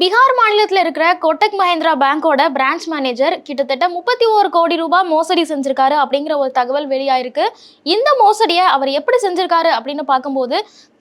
பீகார் மாநிலத்தில் இருக்கிற கோட்டக் மஹேந்திரா பேங்கோட பிரான்ச் மேனேஜர் கிட்டத்தட்ட முப்பத்தி ஓரு கோடி ரூபாய் மோசடி செஞ்சிருக்காரு அப்படிங்கிற ஒரு தகவல் வெளியாயிருக்கு. இந்த மோசடியை அவர் எப்படி செஞ்சிருக்காரு அப்படின்னு பார்க்கும்போது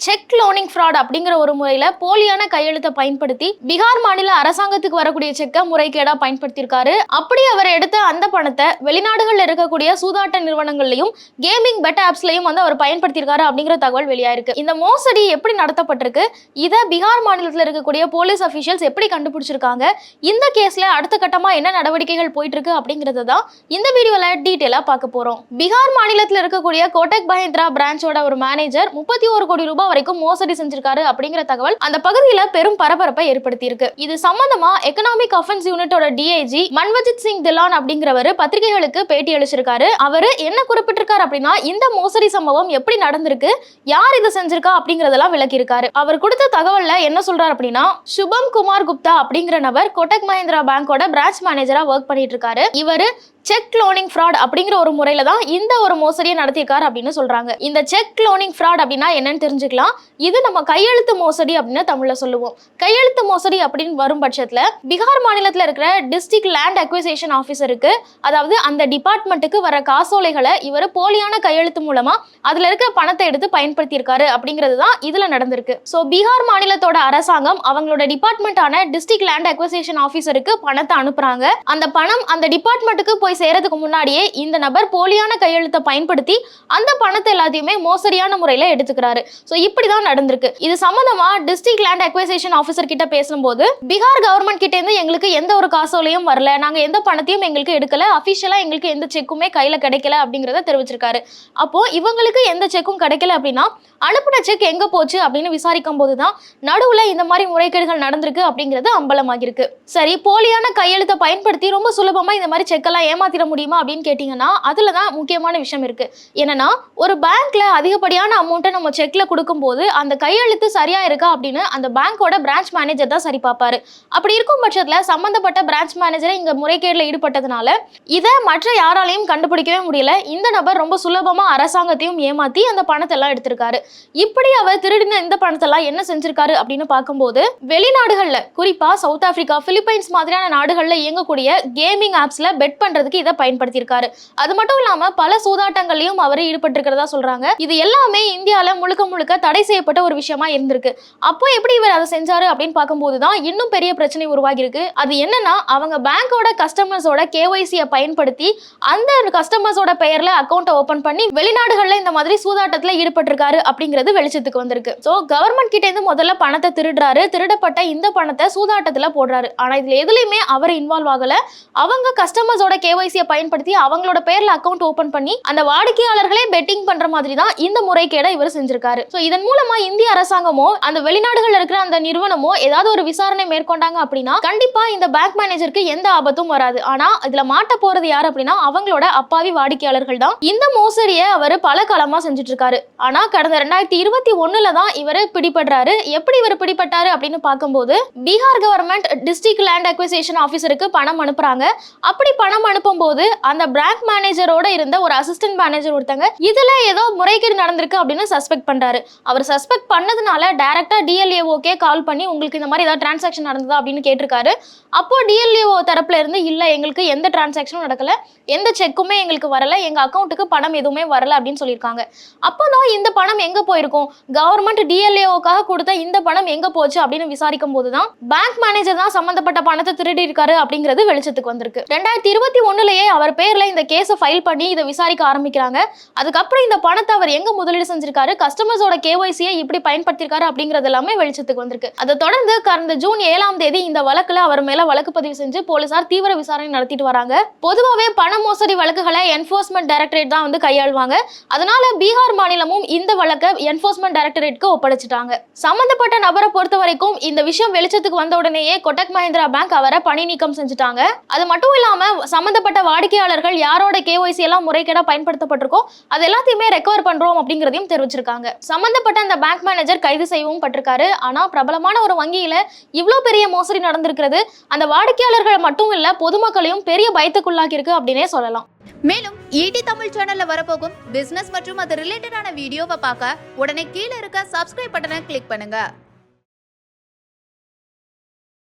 செக் லோனிங் ஃப்ராட் அப்படிங்கிற ஒரு முறையில் போலியான கையெழுத்தை பயன்படுத்தி பீகார் மாநில அரசாங்கத்துக்கு வரக்கூடிய செக்கை முறைகேடாக பயன்படுத்தியிருக்காரு. அப்படி அவர் எடுத்த அந்த பணத்தை வெளிநாடுகளில் இருக்கக்கூடிய சூதாட்ட நிறுவனங்கள்லையும் கேமிங் பெட் ஆப்ஸ்லையும் வந்து அவர் பயன்படுத்தியிருக்காரு அப்படிங்கிற தகவல் வெளியாயிருக்கு. இந்த மோசடி எப்படி நடத்தப்பட்டிருக்கு? இதை பீகார் மாநிலத்தில் இருக்கக்கூடிய போலீஸ் அஃபீஷியல்ஸ் எப்படி கண்டுபிடிச்சிருக்காங்க? இந்த கேஸ்ல அடுத்த கட்டமா என்ன நடவடிக்கைகள் போயிட்டுருக்கு இருக்கு தான் இந்த வீடியோவில் டீட்டெயிலாக பார்க்க போறோம். பீகார் மாநிலத்தில் இருக்கக்கூடிய கோட்டக் மஹேந்திரா பிரான்ச்சோட ஒரு மேனேஜர் முப்பத்தி ஒரு கோடி ரூபாய் வரைக்கும் மோசடி செஞ்சிருக்காரு அப்படிங்கிற தகவல் அந்த பகுதியில் பெரும் பரபரப்பை ஏற்படுத்தியிருக்கு. இது சம்பந்தமா எக்கனாமிக் அஃபென்ஸ் யூனிட்டோட டிஐஜி மன்வஜித் சிங் திலான் அப்படிங்கிறவர் பத்திரிகைகளுக்கு பேட்டி அளிச்சிருக்காரு. அவரு என்ன குறிப்பிட்டிருக்காரு அப்படின்னா இந்த மோசடி சம்பவம் எப்படி நடந்திருக்கு யார் இதை செஞ்சிருக்கா அப்படிங்கறதெல்லாம் விளக்கியிருக்காரு. அவர் கொடுத்த தகவல்ல என்ன சொல்றாரு அப்படின்னா சுபம் குமார் குப்தா அப்படிங்கிற நபர் கோட்டக் மஹிந்திரா பேங்கோட பிரான்ச் மேனேஜரா ஒர்க் பண்ணிட்டு இருக்காரு. இவரு செக் லோனிங் ஃப்ராட் அப்படிங்கிற ஒரு முறையில தான் இந்த ஒரு மோசடியை நடத்தியிருக்காரு அப்படின்னு சொல்றாங்க. இந்த செக் லோனிங் ஃப்ராட் அப்படின்னா என்னன்னு தெரிஞ்சுக்கலாம். இது நம்ம கையெழுத்து மோசடி அப்படின்னு தமிழ்ல சொல்லுவோம். கையெழுத்து மோசடி அப்படின்னு வரும் பட்சத்துல பீகார் மாநிலத்தில் இருக்கிற டிஸ்ட்ரிக்ட் லேண்ட் அக்விசேஷன் ஆஃபீஸருக்கு அதாவது அந்த டிபார்ட்மெண்ட்டுக்கு வர காசோலைகளை இவர் போலியான கையெழுத்து மூலமா அதுல இருக்க பணத்தை எடுத்து பயன்படுத்தியிருக்காரு அப்படிங்கிறது தான் இதுல நடந்திருக்கு. ஸோ பீகார் மாநிலத்தோட அரசாங்கம் அவங்களோட டிபார்ட்மெண்ட்டான டிஸ்ட்ரிக்ட் லேண்ட் அக்விசேஷன் ஆஃபீஸருக்கு பணத்தை அனுப்புறாங்க. அந்த பணம் அந்த டிபார்ட்மெண்ட்டுக்கு போய் சேரதுக்கு முன்னாடியே இந்த நபர் போலியான கையெழுத்தை பயன்படுத்தி அந்த பணத்தை எல்லாத்தையுமே மோசடியான முறையில் எடுத்துக்கிறாரு. ஸோ இப்படி தான் நடந்திருக்கு. இது சம்மந்தமா டிஸ்ட்ரிக்ட் லேண்ட் அக்வைசேஷன் ஆஃபீஸர் கிட்ட பேசும்போது பீகார் கவர்மெண்ட் கிட்ட இருந்து எங்களுக்கு எந்த ஒரு காசோலையும் வரல. நாங்கள் எந்த பணத்தையும் எங்களுக்கு எடுக்கல. அஃபிஷியலாக எங்களுக்கு எந்த செக்குமே கையில் கிடைக்கல அப்படிங்கிறத தெரிவிச்சிருக்காரு. அப்போ இவங்களுக்கு எந்த செக்கும் கிடைக்கல அப்படின்னா அனுப்பின செக் எங்க போச்சு அப்படின்னு விசாரிக்கும் போது தான் நடுவில் இந்த மாதிரி முறைகேடுகள் நடந்திருக்கு அப்படிங்கிறது அம்பலமாகிருக்கு சரி போலியான கையெழுத்தை பயன்படுத்தி ரொம்ப சுலபமா இந்த மாதிரி செக்கெல்லாம் ஏமாத்திட முடியுமா அப்படின்னு கேட்டிங்கன்னா அதில் தான் முக்கியமான விஷயம் இருக்குது என்னென்னா ஒரு பேங்க்கில் அதிகப்படியான அமௌண்ட்டை நம்ம செக்கில் கொடுக்கும்போது அந்த கையெழுத்து சரியாக இருக்கா அப்படின்னு அந்த பேங்க்கோட பிரான்ச் மேனேஜர் தான் சரி பார்ப்பாரு. அப்படி இருக்கும் பட்சத்தில் சம்மந்தப்பட்ட பிரான்ச் மேனேஜரை இங்கே முறைகேடில் ஈடுபட்டதுனால இதை மற்ற யாராலையும் கண்டுபிடிக்கவே முடியல. இந்த நபர் ரொம்ப சுலபமாக அரசாங்கத்தையும் ஏமாத்தி அந்த பணத்தை எல்லாம் எடுத்திருக்காரு. இப்படி அவர் திருடின இந்த பணத்தெல்லாம் என்ன செஞ்சிருக்காரு அப்படின்னு பார்க்கும்போது வெளிநாடுகளில் குறிப்பாக சவுத் ஆஃப்ரிக்கா பிலிப்பைன்ஸ் மாதிரியான நாடுகளில் இயங்கக்கூடிய கேமிங் ஆப்ஸில் பெட் பண்ணுறதுக்கு பண்றதுக்கு இதை பயன்படுத்தியிருக்காரு. அது மட்டும் இல்லாம பல சூதாட்டங்களையும் அவர் ஈடுபட்டிருக்கிறதா சொல்றாங்க. இது எல்லாமே இந்தியால முழுக்க முழுக்க தடை செய்யப்பட்ட ஒரு விஷயமா இருந்திருக்கு. அப்போ எப்படி இவர் அதை செஞ்சாரு அப்படின்னு பார்க்கும்போது தான் இன்னும் பெரிய பிரச்சனை உருவாகி இருக்கு அது என்னன்னா அவங்க பேங்கோட கஸ்டமர்ஸோட கேஒய்சியை பயன்படுத்தி அந்த கஸ்டமர்ஸோட பெயர்ல அக்கௌண்ட்டை ஓபன் பண்ணி வெளிநாடுகள்ல இந்த மாதிரி சூதாட்டத்துல ஈடுபட்டிருக்காரு அப்படிங்கிறது வெளிச்சத்துக்கு வந்திருக்கு. ஸோ கவர்மெண்ட் கிட்ட இருந்து முதல்ல பணத்தை திருடுறாரு. திருடப்பட்ட இந்த பணத்தை சூதாட்டத்துல போடுறாரு. ஆனா இதுல எதுலையுமே அவர் இன்வால்வ் ஆகல. அவங்க கஸ்டமர்ஸோட கே கேஒய்சியை பயன்படுத்தி அவங்களோட பேர்ல அக்கௌண்ட் ஓபன் பண்ணி அந்த வாடிக்கையாளர்களே பெட்டிங் பண்ற மாதிரி தான் இந்த முறைகேடை இவர் செஞ்சிருக்காரு. ஸோ இதன் மூலமா இந்திய அரசாங்கமோ அந்த வெளிநாடுகள் இருக்கிற அந்த நிறுவனமோ ஏதாவது ஒரு விசாரணை மேற்கொண்டாங்க அப்படின்னா கண்டிப்பா இந்த பேங்க் மேனேஜருக்கு எந்த ஆபத்தும் வராது. ஆனா இதுல மாட்ட போறது யார் அப்படின்னா அவங்களோட அப்பாவி வாடிக்கையாளர்கள் தான். இந்த மோசடியை அவர் பல காலமா செஞ்சுட்டு இருக்காரு ஆனா கடந்த ரெண்டாயிரத்தி இருபத்தி ஒண்ணுல தான் இவர் பிடிபடுறாரு. எப்படி இவர் பிடிபட்டாரு அப்படின்னு பார்க்கும்போது Bihar government district land acquisition ஆஃபீஸருக்கு பணம் அனுப்புறாங்க. அப்படி பணம் அனுப்பும்போது அந்த பேங்க் மேனேஜரோட இருந்த ஒரு அசிஸ்டன்ட் மேனேஜர் ஒருத்தங்க இதுல ஏதோ முறைகேடு நடந்திருக்கு அப்படின்னு சஸ்பெக்ட் பண்றாரு. அவர் சஸ்பெக்ட் பண்ணதுனால டைரக்டா டிஎல்ஏஓக்கே கால் பண்ணி உங்களுக்கு இந்த மாதிரி ஏதாவது டிரான்சாக்ஷன் நடந்ததா? அப்படின்னு கேட்டிருக்காரு. அப்போ டிஎல்ஏஓ தரப்புல இருந்து இல்ல எங்களுக்கு எந்த டிரான்சாக்ஷனும் நடக்கல. எந்த செக்குமே எங்களுக்கு வரல. எங்க அக்கௌண்ட்டுக்கு பணம் எதுவுமே வரல. அப்படின்னு சொல்லியிருக்காங்க. அப்போதான் இந்த பணம் எங்க போயிருக்கும்? கவர்மெண்ட் டிஎல்ஏஓக்காக கொடுத்த இந்த பணம் எங்க போச்சு அப்படின்னு விசாரிக்கும் போது தான் பேங்க் மேனேஜர் தான் சம்பந்தப்பட்ட பணத்தை திருடி இருக்காரு அப்படிங்கிறது வெளிச்சத்துக்கு வந்திருக்கு. ரெண்டாயிரத்தி இருபத்தி ஒண்ணுலயே அவர் பேர்ல இந்த கேஸை ஃபைல் பண்ணி இதை விசாரிக்க ஆரம்பிக்கிறாங்க. அதுக்கப்புறம் இந்த பணத்தை அவர் எங்க முதலீடு செஞ்சிருக்காரு? கஸ்டமர்ஸோட கேஒய்சியை இப்படி பயன்படுத்தியிருக்காரு அப்படிங்கிறது எல்லாமே வெளிச்சத்துக்கு வந்திருக்கு. அதை தொடர்ந்து கடந்த ஜூன் ஏழாம் தேதி இந்த வழக்கில் அவர் மேலே வழக்கு பதிவு செஞ்சு போலீசார் தீவிர விசாரணை நடத்திட்டு வராங்க. பொதுவாகவே பண மோசடி வழக்குகளை என்ஃபோர்ஸ்மெண்ட் டைரக்டரேட் தான் வந்து கையாளுவாங்க. அதனால பீகார் மாநிலமும் இந்த வழக்கை என்ஃபோர்ஸ்மெண்ட் டைரக்டரேட்க்கு ஒப்படைச்சிட்டாங்க. சம்பந்தப்பட்ட நபரை பொறுத்த வரைக்கும் இந்த விஷயம் வெளிச்சத்துக்கு வந்த உடனேயே கொட்டக் மஹிந்திரா பேங்க் அவரை பணி நீக்கம் செஞ்சுட்டாங்க. அது மட்டும் இல்லாம சம்பந்தப்பட்ட வாடிக்கையாளர்கள் யாரோட கேஒய்சி எல்லாம் முறைகேடா பயன்படுத்தப்பட்டிருக்கோ அது எல்லாத்தையுமே ரெக்கவர் பண்றோம் அப்படிங்கிறதையும் தெரிவிச்சிருக்காங்க. சம்பந்தப்பட்ட அந்த பேங்க் மேனேஜர் கைது செய்யவும் பட்டிருக்காரு. ஆனா பிரபலமான ஒரு வங்கியில இவ்வளோ பெரிய மோசடி நடந்திருக்கிறது அந்த வாடிக்கையாளர்கள் மட்டும் இல்ல பொதுமக்களையும் பெரிய பயத்துக்குள்ளாக்கி இருக்கு அப்படின்னே சொல்லலாம். மேலும் ஈடி தமிழ் சேனல்ல வரப்போகும் பிசினஸ் மற்றும் அது ரிலேட்டடான வீடியோவை பார்க்க உடனே கீழே இருக்க சப்ஸ்கிரைப் பட்டனை கிளிக் பண்ணுங்க.